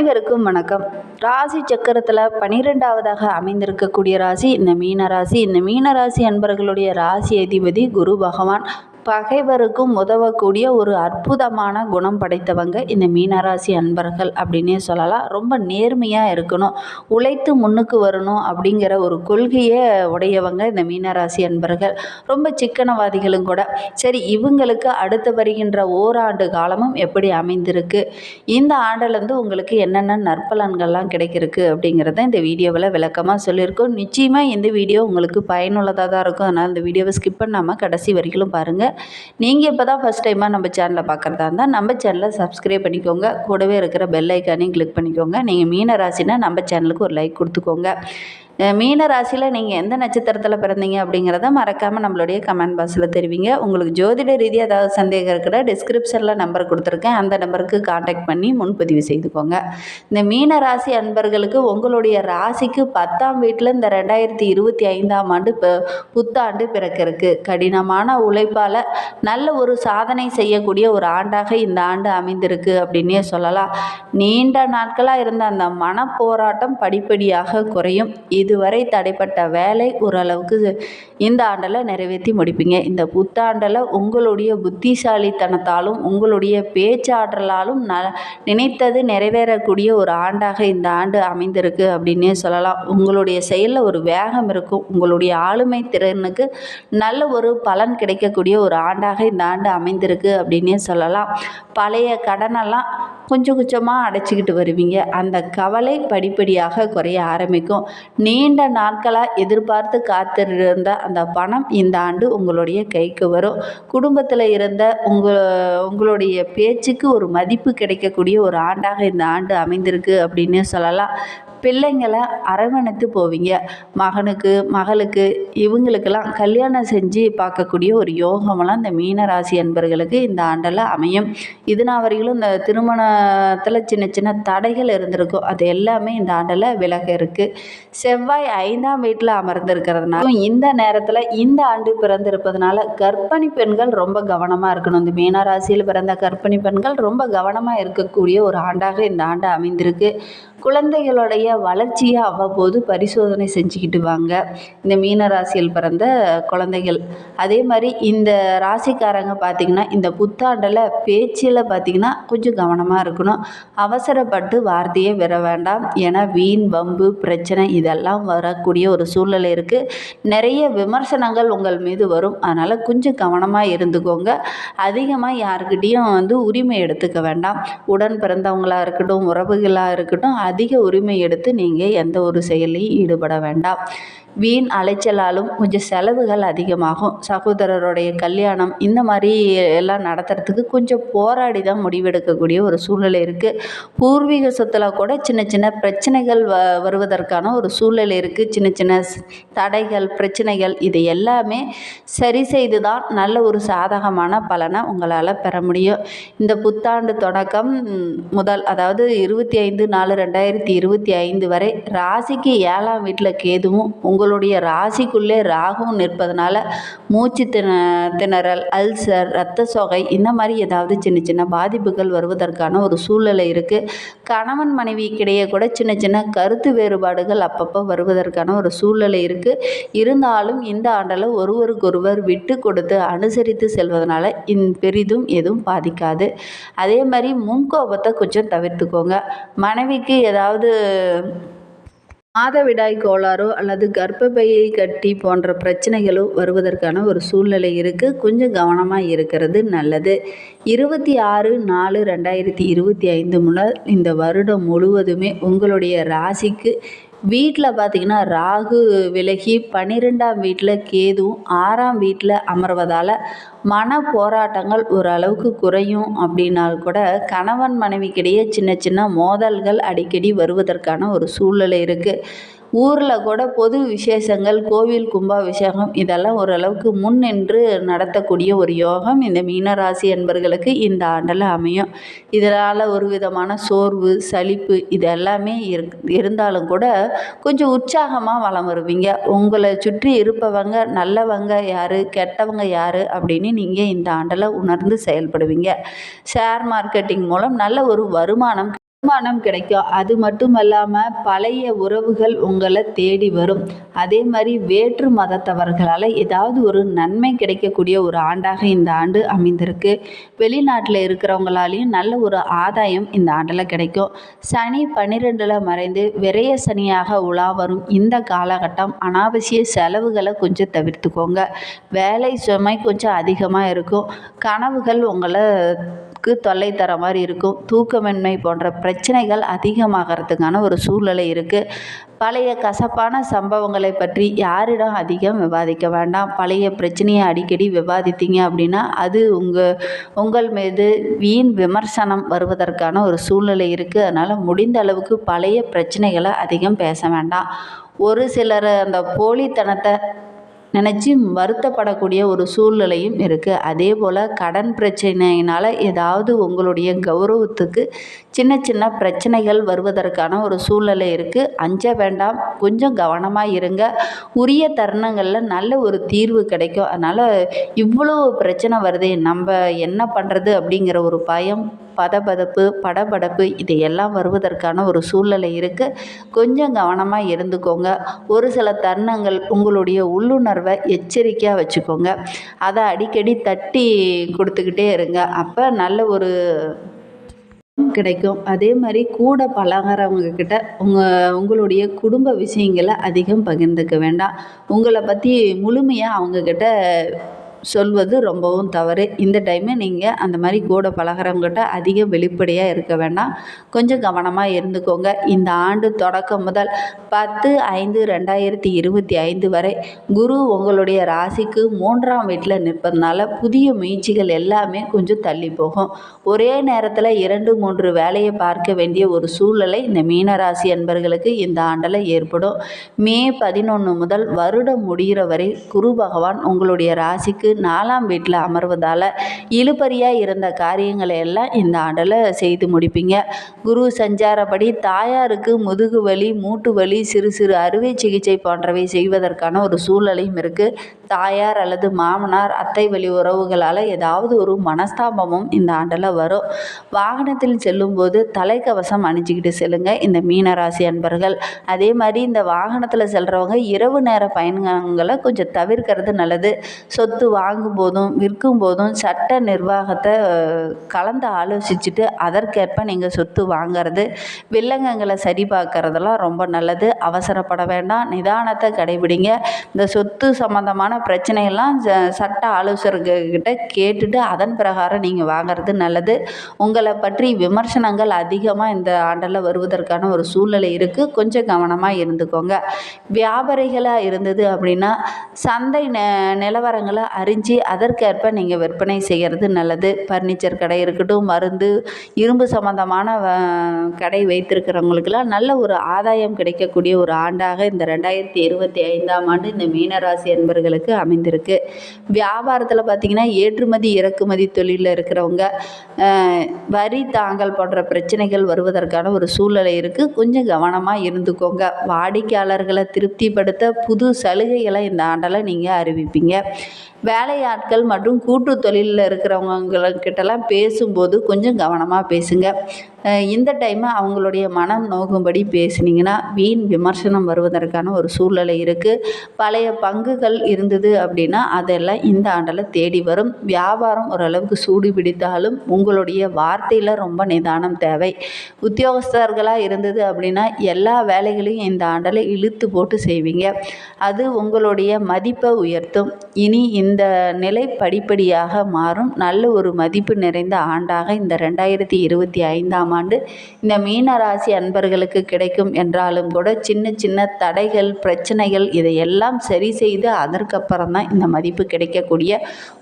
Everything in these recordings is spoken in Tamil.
அனைவருக்கும் வணக்கம். ராசி சக்கரத்தில் பனிரெண்டாவதாக அமைந்திருக்கக்கூடிய ராசி இந்த மீன ராசி இந்த மீன ராசி அன்பர்களுடைய ராசி அதிபதி குரு பகவான். பகைவருக்கும் உதவக்கூடிய ஒரு அற்புதமான குணம் படைத்தவங்க இந்த மீனராசி அன்பர்கள் அப்படின்னே சொல்லலாம். ரொம்ப நேர்மையாக இருக்கணும். உழைத்து முன்னுக்கு வரணும் அப்படிங்கிற ஒரு கொள்கையை உடையவங்க இந்த மீனராசி அன்பர்கள். ரொம்ப சிக்கனவாதிகளும் கூட. சரி இவங்களுக்கு அடுத்து வருகின்ற ஓராண்டு காலமும் எப்படி அமைந்திருக்கு? இந்த ஆண்டிலேருந்து உங்களுக்கு என்னென்ன நற்பலன்கள்லாம் கிடைக்கிருக்கு அப்படிங்கிறத இந்த வீடியோவில் விளக்கமாக சொல்லியிருக்கோம். நிச்சயமாக இந்த வீடியோ உங்களுக்கு பயனுள்ளதாக தான் இருக்கும். அதனால் இந்த வீடியோவை ஸ்கிப் பண்ணாமல் கடைசி வரைக்கும் பாருங்கள் நீங்கள் இப்போ தான் ஃபஸ்ட் டைமாக நம்ம சேனலை பார்க்குறதா இருந்தால் நம்ம சேனலை சப்ஸ்கிரைப் பண்ணிக்கோங்க. கூடவே இருக்கிற பெல் ஐக்கானையும் கிளிக் பண்ணிக்கோங்க. நீங்கள் மீன ராசினா நம்ம சேனலுக்கு ஒரு லைக் கொடுத்துக்கோங்க. மீன ராசியில் நீங்கள் எந்த நட்சத்திரத்தில் பிறந்தீங்க அப்படிங்கிறத மறக்காமல் நம்மளுடைய கமெண்ட் பாக்ஸில் தெரிவிங்க. உங்களுக்கு ஜோதிட ரீதியாக ஏதாவது சந்தேகம் இருக்கிற டிஸ்கிரிப்ஷனில் நம்பர் கொடுத்துருக்கேன். அந்த நம்பருக்கு காண்டாக்ட் பண்ணி முன்பதிவு செய்துக்கோங்க. இந்த மீன ராசி அன்பர்களுக்கு உங்களுடைய ராசிக்கு பத்தாம் வீட்டில் இந்த ரெண்டாயிரத்தி இருபத்தி ஐந்தாம் ஆண்டு புத்தாண்டு பிறக்கிறதுக்கு கடினமான உழைப்பால் நல்ல ஒரு சாதனை செய்யக்கூடிய ஒரு ஆண்டாக இந்த ஆண்டு அமைந்திருக்கு அப்படின்னே சொல்லலாம். நீண்ட நாட்களாக இருந்த அந்த மனப்போராட்டம் படிப்படியாக குறையும். இது இதுவரை தடைப்பட்ட வேலை ஓரளவுக்கு இந்த ஆண்டில் நிறைவேற்றி முடிப்பீங்க. இந்த புத்தாண்டில் உங்களுடைய புத்திசாலித்தனத்தாலும் உங்களுடைய பேச்சாற்றலாலும் ந நினைத்தது நிறைவேறக்கூடிய ஒரு ஆண்டாக இந்த ஆண்டு அமைந்திருக்கு அப்படின்னே சொல்லலாம். உங்களுடைய செயலில் ஒரு வேகம் இருக்கும். உங்களுடைய ஆளுமை திறனுக்கு நல்ல ஒரு பலன் கிடைக்கக்கூடிய ஒரு ஆண்டாக இந்த ஆண்டு அமைந்திருக்கு அப்படின்னே சொல்லலாம். பழைய கடனெல்லாம் கொஞ்சம் கொஞ்சமாக அடைச்சிக்கிட்டு வருவீங்க. அந்த கவலை படிப்படியாக குறைய ஆரம்பிக்கும். நீண்ட நாட்களாக எதிர்பார்த்து காத்திருந்த அந்த பணம் இந்த ஆண்டு உங்களுடைய கைக்கு வரும். குடும்பத்தில் இருந்த உங்கள் உங்களுடைய பேச்சுக்கு ஒரு மதிப்பு கிடைக்கக்கூடிய ஒரு ஆண்டாக இந்த ஆண்டு அமைந்திருக்கு அப்படின்னு சொல்லலாம். பிள்ளைங்களை அரவணைத்து போவீங்க. மகனுக்கு மகளுக்கு இவங்களுக்கெல்லாம் கல்யாணம் செஞ்சு பார்க்கக்கூடிய ஒரு யோகமெல்லாம் இந்த மீனராசி அன்பர்களுக்கு இந்த ஆண்டில் அமையும். இதுனா வரையிலும் இந்த திருமணத்தில் சின்ன சின்ன தடைகள் இருந்திருக்கும் அது எல்லாமே இந்த ஆண்டில் விலக இருக்குது செவ்வாய் ஐந்தாம் வீட்டில் அமர்ந்திருக்கிறதுனால இந்த நேரத்தில் இந்த ஆண்டு பிறந்திருப்பதனால கர்ப்பிணி பெண்கள் ரொம்ப கவனமாக இருக்கணும். இந்த மீனராசியில் பிறந்த கர்ப்பிணி பெண்கள் ரொம்ப கவனமாக இருக்கக்கூடிய ஒரு ஆண்டாக இந்த ஆண்டு அமைந்திருக்கு. குழந்தைகளுடைய வளர்ச்சியை அவ்வப்போது பரிசோதனை செஞ்சுக்கிட்டு வாங்க. இந்த மீன ராசியில் பிறந்த குழந்தைகள். அதே மாதிரி இந்த ராசிக்காரங்க பார்த்திங்கன்னா இந்த புத்தாண்டில் பேச்சில் பார்த்திங்கன்னா கொஞ்சம் கவனமாக இருக்கணும். அவசரப்பட்டு வார்த்தையே பெற வேண்டாம். ஏன்னா வீண் வம்பு பிரச்சனை இதெல்லாம் வரக்கூடிய ஒரு சூழ்நிலை இருக்குது நிறைய விமர்சனங்கள் உங்கள் மீது வரும். அதனால் கொஞ்சம் கவனமாக இருந்துக்கோங்க. அதிகமாக யாருக்கிட்டேயும் வந்து உரிமை எடுத்துக்க வேண்டாம். உடன் பிறந்தவங்களாக இருக்கட்டும் உறவுகளாக இருக்கட்டும் அதிக உரிமை எடுத்து நீங்கள் எந்த ஒரு செயலையும் ஈடுபட வேண்டாம். வீண் அலைச்சலாலும் கொஞ்சம் செலவுகள் அதிகமாகும். சகோதரருடைய கல்யாணம் இந்த மாதிரி எல்லாம் நடத்துறதுக்கு கொஞ்சம் போராடி தான் முடிவெடுக்கக்கூடிய ஒரு சூழ்நிலை இருக்குது பூர்வீக சொத்தில் கூட சின்ன சின்ன பிரச்சனைகள் வ வருவதற்கான ஒரு சூழ்நிலை இருக்குது சின்ன சின்ன தடைகள் பிரச்சனைகள் இது எல்லாமே சரி செய்து தான் நல்ல ஒரு சாதகமான பலனை உங்களால் பெற முடியும். இந்த புத்தாண்டு தொடக்கம் முதல் அதாவது இருபத்தி ஐந்து நாலு ரெண்டாயிரத்தி இருபத்தி ஐந்து வரை ராசிக்கு ஏழாம் வீட்டில் கேதுவும் உங்களுடைய ராசிக்குள்ளே ராகுவும் நிற்பதனால மூச்சு திண திணறல் அல்சர் இரத்த சோகை இந்த மாதிரி ஏதாவது சின்ன சின்ன பாதிப்புகள் வருவதற்கான ஒரு சூழ்நிலை இருக்குது கணவன் மனைவிக்கிடையே கூட சின்ன சின்ன கருத்து வேறுபாடுகள் அப்பப்போ வருவதற்கான ஒரு சூழ்நிலை இருக்குது இருந்தாலும் இந்த ஆண்டில் ஒருவருக்கொருவர் விட்டு கொடுத்து அனுசரித்து செல்வதனால இன் பெரிதும் எதுவும் பாதிக்காது. அதே மாதிரி முன்கோபத்தை கொஞ்சம் தவிர்த்துக்கோங்க. மனைவிக்கு ஏதாவது மாதவிடாய் கோளாறோ அல்லது கர்ப்பப்பையை கட்டி போன்ற பிரச்சனைகளோ வருவதற்கான ஒரு சூழ்நிலை இருக்குது கொஞ்சம் கவனமாக இருக்கிறது நல்லது. இருபத்தி ஆறு நாலு ரெண்டாயிரத்தி இருபத்தி ஐந்து முதல் இந்த வருடம் முழுவதுமே உங்களுடைய ராசிக்கு வீட்டில் பார்த்திங்கன்னா ராகு விலகி பன்னிரெண்டாம் வீட்டில் கேதுவும் ஆறாம் வீட்டில் அமர்வதால் மன போராட்டங்கள் ஓரளவுக்கு குறையும் அப்படின்னால் கூட கணவன் மனைவிக்கிடையே சின்ன சின்ன மோதல்கள் அடிக்கடி வருவதற்கான ஒரு சூழ்நிலை இருக்குது ஊரில் கூட பொது விசேஷங்கள் கோவில் கும்பாபிஷேகம் இதெல்லாம் ஓரளவுக்கு முன் நின்று நடத்தக்கூடிய ஒரு யோகம் இந்த மீனராசி என்பர்களுக்கு இந்த ஆண்டில் அமையும். இதனால் ஒரு விதமான சோர்வு சலிப்பு இது எல்லாமே இருந்தாலும் கூட கொஞ்சம் உற்சாகமாக வளம் வருவீங்க. உங்களை சுற்றி இருப்பவங்க நல்லவங்க யார் கெட்டவங்க யார் அப்படின்னு நீங்கள் இந்த ஆண்டில் உணர்ந்து செயல்படுவீங்க. ஷேர் மார்க்கெட்டிங் மூலம் நல்ல ஒரு வருமானம் வருமானம் கிடைக்கும் அது மட்டும் இல்லாமல் பழைய உறவுகள் உங்களை தேடி வரும். அதே மாதிரி வேற்று மதத்தவர்களால் ஏதாவது ஒரு நன்மை கிடைக்கக்கூடிய ஒரு ஆண்டாக இந்த ஆண்டு அமைந்திருக்கு. வெளிநாட்டில் இருக்கிறவங்களாலையும் நல்ல ஒரு ஆதாயம் இந்த ஆண்டில் கிடைக்கும். சனி பன்னிரெண்டில் மறைந்து விரைய சனியாக உலா வரும் இந்த காலகட்டம். அனாவசிய செலவுகளை கொஞ்சம் தவிர்த்துக்கோங்க. வேலை சுமை கொஞ்சம் அதிகமாக இருக்கும். கனவுகள் உங்களை க்கு தொல்லை தர மாதிரி இருக்கும். தூக்கமின்மை போன்ற பிரச்சனைகள் அதிகமாகறதுக்கான ஒரு சூழ்நிலை இருக்குது பழைய கசப்பான சம்பவங்களை பற்றி யாரிடம் அதிகம் விவாதிக்க வேண்டாம். பழைய பிரச்சனையை அடிக்கடி விவாதித்தீங்க அப்படின்னா அது உங்கள் உங்கள் மீது வீண் விமர்சனம் வருவதற்கான ஒரு சூழ்நிலை இருக்குது அதனால் முடிந்த அளவுக்கு பழைய பிரச்சனைகளை அதிகம் பேச வேண்டாம். ஒரு சிலர் அந்த போலித்தனத்தை நினச்சி வருத்தப்படக்கூடிய ஒரு சூழ்நிலையும் இருக்குது அதே போல் கடன் பிரச்சனையினால் ஏதாவது உங்களுடைய கௌரவத்துக்கு சின்ன சின்ன பிரச்சனைகள் வருவதற்கான ஒரு சூழ்நிலை இருக்குது அஞ்ச வேண்டாம் கொஞ்சம் கவனமாக இருங்க. உரிய தருணங்களில் நல்ல ஒரு தீர்வு கிடைக்கும். அதனால் இவ்வளோ பிரச்சனை வருது நம்ம என்ன பண்ணுறது அப்படிங்கிற ஒரு பயம் பதபதப்பு படபடப்பு இதையெல்லாம் வருவதற்கான ஒரு சூழ்நிலை இருக்குது கொஞ்சம் கவனமாக இருந்துக்கோங்க. ஒரு சில தருணங்கள் உங்களுடைய உள்ளுணர்வை எச்சரிக்கையாக வச்சுக்கோங்க. அதை அடிக்கடி தட்டி கொடுத்துக்கிட்டே இருங்க. அப்போ நல்ல ஒரு கிடைக்கும். அதே மாதிரி கூட பழகிறவங்க கிட்ட உங்கள் உங்களுடைய குடும்ப விஷயங்களை அதிகம் பகிர்ந்துக்க வேண்டாம். உங்களை பற்றி முழுமையாக அவங்கக்கிட்ட சொல்வது ரொம்பவும் தவறு. இந்த டைமு நீங்கள் அந்த மாதிரி கூட பழகிறவங்ககிட்ட அதிக வெளிப்படையாக இருக்க வேண்டாம். கொஞ்சம் கவனமாக இருந்துக்கோங்க. இந்த ஆண்டு தொடக்கம் முதல் பத்து ஐந்து ரெண்டாயிரத்தி இருபத்தி ஐந்து வரை குரு உங்களுடைய ராசிக்கு மூன்றாம் வீட்டில் நிற்பதுனால புதிய முயற்சிகள் எல்லாமே கொஞ்சம் தள்ளி போகும். ஒரே நேரத்தில் இரண்டு மூன்று வேலையை பார்க்க வேண்டிய ஒரு சூழ்நிலை இந்த மீனராசி அன்பர்களுக்கு இந்த ஆண்டில் ஏற்படும். மே பதினொன்று முதல் வருடம் முடிகிற வரை குரு பகவான் உங்களுடைய ராசிக்கு நாலாம் வீட்டில் அமர்வதால் இழுபறியாக இருந்த காரியங்களை எல்லாம் இந்த ஆண்டில் செய்து முடிப்பீங்க. குரு சஞ்சாரப்படி தாயாருக்கு முதுகு வலி மூட்டு வலி சிறு சிறு அறுவை சிகிச்சை போன்றவை செய்வதற்கான ஒரு சூழ்நிலையும் இருக்குது தாயார் அல்லது மாமனார் அத்தை வழி உறவுகளால் ஏதாவது ஒரு மனஸ்தாபமும் இந்த ஆண்டில் வரும். வாகனத்தில் செல்லும்போது தலைக்கவசம் அணிஞ்சிக்கிட்டு செல்லுங்க இந்த மீனராசி அன்பர்கள். அதே மாதிரி இந்த வாகனத்தில் செல்கிறவங்க இரவு நேர பயணங்களை கொஞ்சம் தவிர்க்கிறது நல்லது. சொத்து வாங்கும் போதும் விற்கும் போதும் சட்ட நிர்வாகத்தை கலந்து ஆலோசிச்சுட்டு அதற்கேற்ப நீங்கள் சொத்து வாங்கிறது வில்லங்கங்களை சரி பார்க்கறதெல்லாம் ரொம்ப நல்லது. அவசரப்பட வேண்டாம் நிதானத்தை கடைபிடிங்க. இந்த சொத்து சம்மந்தமான பிரச்சனையெல்லாம் ச சட்ட ஆலோசகர்கிட்ட கேட்டுட்டு அதன் பிரகாரம் நீங்கள் வாங்கிறது நல்லது. உங்களை பற்றி விமர்சனங்கள் அதிகமாக இந்த ஆண்டில் வருவதற்கான ஒரு சூழ்நிலை இருக்குது கொஞ்சம் கவனமாக இருந்துக்கோங்க. வியாபாரிகளாக இருந்தது அப்படின்னா சந்தை நெ நிலவரங்களை அறிஞ்சு அதற்கேற்ப நீங்கள் விற்பனை செய்கிறது நல்லது. ஃபர்னிச்சர் கடை இருக்கட்டும் மருந்து இரும்பு சம்மந்தமான கடை வைத்திருக்கிறவங்களுக்கெல்லாம் நல்ல ஒரு ஆதாயம் கிடைக்கக்கூடிய ஒரு ஆண்டாக இந்த ரெண்டாயிரத்தி இருபத்தி ஐந்தாம் ஆண்டு இந்த மீனராசி என்பர்களுக்கு அமைந்திருக்கு. வியாபாரத்தில் பார்த்திங்கன்னா ஏற்றுமதி இறக்குமதி தொழிலில் இருக்கிறவங்க வரி தாங்கல் போன்ற பிரச்சனைகள் வருவதற்கான ஒரு சூழ்நிலை இருக்குது கொஞ்சம் கவனமாக இருந்துக்கோங்க. வாடிக்கையாளர்களை திருப்திப்படுத்த புது சலுகைகளை இந்த ஆண்டில் நீங்கள் அறிவிப்பீங்க. வேலையாட்கள் மற்றும் கூட்டு தொழிலில் இருக்கிறவங்கக்கிட்டலாம் பேசும்போது கொஞ்சம் கவனமாக பேசுங்க. இந்த டைமு அவங்களுடைய மனம் நோகும்படி பேசுனீங்கன்னா வீண் விமர்சனம் வருவதற்கான ஒரு சூழ்நிலை இருக்குது பழைய பங்குகள் இருந்தது அப்படின்னா அதெல்லாம் இந்த ஆண்டில் தேடி வரும். வியாபாரம் ஓரளவுக்கு சூடு பிடித்தாலும் உங்களுடைய வார்த்தையில் ரொம்ப நிதானம் தேவை. உத்தியோகஸ்தர்களாக இருந்தது அப்படின்னா எல்லா வேலைகளையும் இந்த ஆண்டில் இழுத்து போட்டு செய்வீங்க. அது உங்களுடைய மதிப்பை உயர்த்தும். இனி இந்த இந்த நிலை படிப்படியாக மாறும். நல்ல ஒரு மதிப்பு நிறைந்த ஆண்டாக இந்த ரெண்டாயிரத்தி இருபத்தி ஐந்தாம் ஆண்டு இந்த மீன ராசி அன்பர்களுக்கு கிடைக்கும் என்றாலும் கூட சின்ன சின்ன தடைகள் பிரச்சனைகள் இதையெல்லாம் சரி செய்து அதற்கப்புறம் தான் இந்த மதிப்பு கிடைக்கக்கூடிய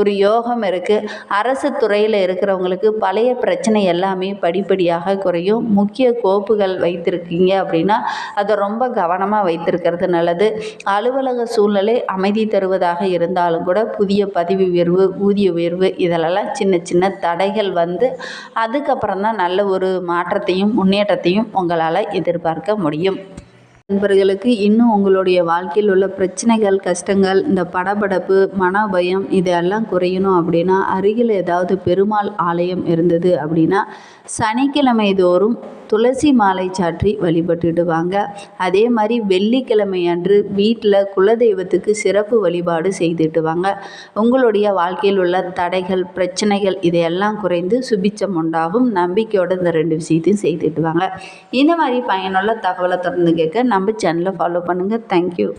ஒரு யோகம் இருக்குது அரசு துறையில் இருக்கிறவங்களுக்கு பழைய பிரச்சனை எல்லாமே படிப்படியாக குறையும். முக்கிய கோப்புகள் வைத்திருக்கீங்க அப்படின்னா அதை ரொம்ப கவனமாக வைத்திருக்கிறது நல்லது. அலுவலக சூழ்நிலை அமைதி தருவதாக இருந்தாலும் கூட புதிய பதவி உயர்வு ஊதிய உயர்வு இதிலெல்லாம் சின்ன சின்ன தடைகள் வந்து அதுக்கப்புறம் தான் நல்ல ஒரு மாற்றத்தையும் முன்னேற்றத்தையும் உங்களால் எதிர்பார்க்க முடியும். நண்பர்களுக்கு இன்னும் உங்களுடைய வாழ்க்கையில் உள்ள பிரச்சனைகள் கஷ்டங்கள் இந்த படபடப்பு மனபயம் இதெல்லாம் குறையணும் அப்படின்னா அருகில் ஏதாவது பெருமாள் ஆலயம் இருந்தது அப்படின்னா சனிக்கிழமை தோறும் துளசி மாலை சாற்றி வழிபட்டுடுவாங்க. அதே மாதிரி வெள்ளிக்கிழமை அன்று வீட்டில் குலதெய்வத்துக்கு சிறப்பு வழிபாடு செய்துடுவாங்க. உங்களுடைய வாழ்க்கையில் உள்ள தடைகள் பிரச்சனைகள் இதையெல்லாம் குறைந்து சுபிச்சம் உண்டாகும். நம்பிக்கையோட இந்த ரெண்டு விஷயத்தையும் செய்துட்டுவாங்க இந்த மாதிரி பயனுள்ள தகவலை தொடர்ந்து கேட்க நம்ம சேனலை ஃபாலோ பண்ணுங்கள் தேங்க்யூ